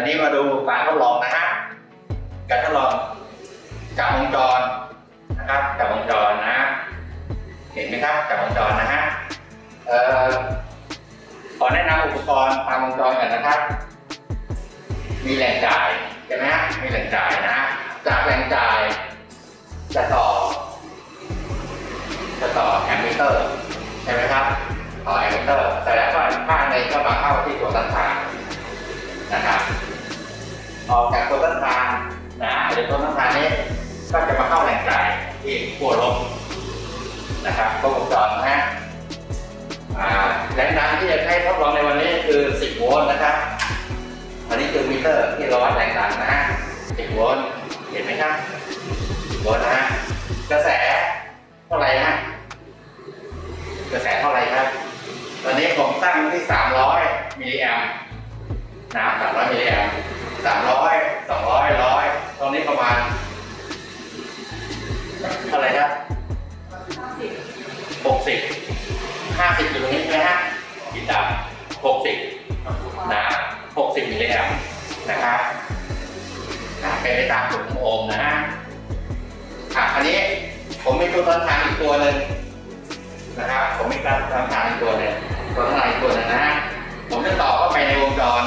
อันนี้มาดูการทดลองนะฮะ การทดลองจับวงจรนะครับจับวงจรนะฮะเห็นไหมครับจับวงจรนะฮะขอแนะนำอุปกรณ์ตามวงจรกันนะครับ มีแหล่งจ่ายใช่ไหมฮะ มีแหล่งจ่ายนะฮะจากแหล่งจ่ายจะต่อจะต่อแอมมิเตอร์ใช่ไหมครับ ต่อแอมมิเตอร์แต่แล้วก็ข้างในก็มาเข้าที่ตัวต้นทางนะครับ ออกจากตัวต้นทางนะเดี๋ยวตัวต้นทางนี้ก็จะมาเข้าแหล่งจ่ายที่ขั้วลบนะครับก็วงจรนะฮะแรงดันที่จะใช้ทดลองในวันนี้คือ 10 โวลต์นะครับ อันนี้คือมิเตอร์ที่ราวัดแรงดันนะฮะ 10 โวลต์ เห็นไหมครับ 10 โวลต์นะฮะ กระแสเท่าไหร่ฮะ กระแสเท่าไหร่ครับ ตอนนี้ผมตั้งที่ 300 มิลลิแอมป์นะ300 มิลลิแอมป์ 300 200 100ตรงนี้ประมาณเท่าไหร่ครับ60 50อยู่ตรงนี้ใช่ไหมฮะกินดำ60นะ60มิลลิแอมนะครับอะเป็นไปตามกฎของโอห์มนะฮะอะอันนี้ผมมีตัวต้นทางอีกตัวหนึ่งนะครับ ผมมีตัวต้นทางอีกตัวหนึ่งตัวต้นทางอีกตัวหนึ่งนะฮะผมจะต่อเข้าไปในวงจร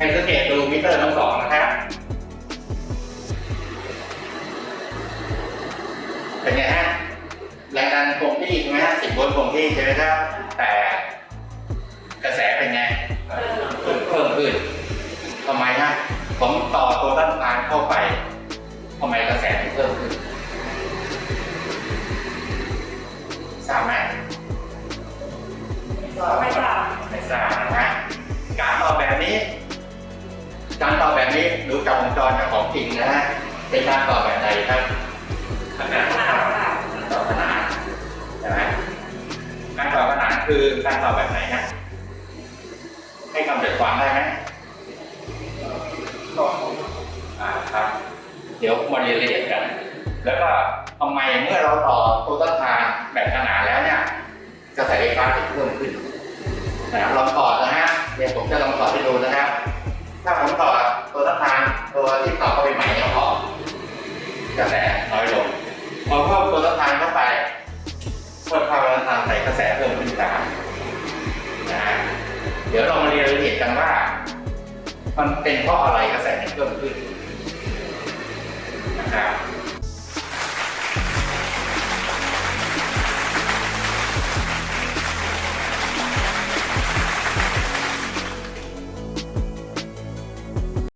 ให้สังเกตดูมิเตอร์ทั้งสองนะครับ เป็นไงฮะ แรงดันคงที่ใช่ไหมฮะสิบโวลต์คงที่ใช่ไหมครับ แต่กระแสเป็นไงเพิ่มเพิ่มขึ้นทำไมฮะ ผมต่อตัวต้นทางเข้าไปทำไมกระแสถึงเพิ่มขึ้นทราบไหมไม่ท การต่อแบบนี้ดูจากวงจรจากของจริงนะฮะเป็นการต่อแบบไหนครับขนาดทราบค่ะต่อขนานใช่ไหมการต่อขนานคือการต่อแบบไหนฮะให้กำเนิดความได้ไหมอ่าครับ เดี๋ยวมาเรียนละเอียดกัน แล้วก็ทำไมเมื่อเราต่อตัวต้นทางแบบขนาน ตัวที่ต่อเข้าไปใหม่เนี่ยออกระแสน้อยลงพอเพิ่มตัวต้นทางเข้าไปเพิ่มความต้นทางใส่กระแสเพิ่มขึ้นตามนะเดี๋ยวเรามาเรียนรายละเอียดกันว่า มันเป็นเพราะอะไรกระแสถึงเพิ่มขึ้นนะครับ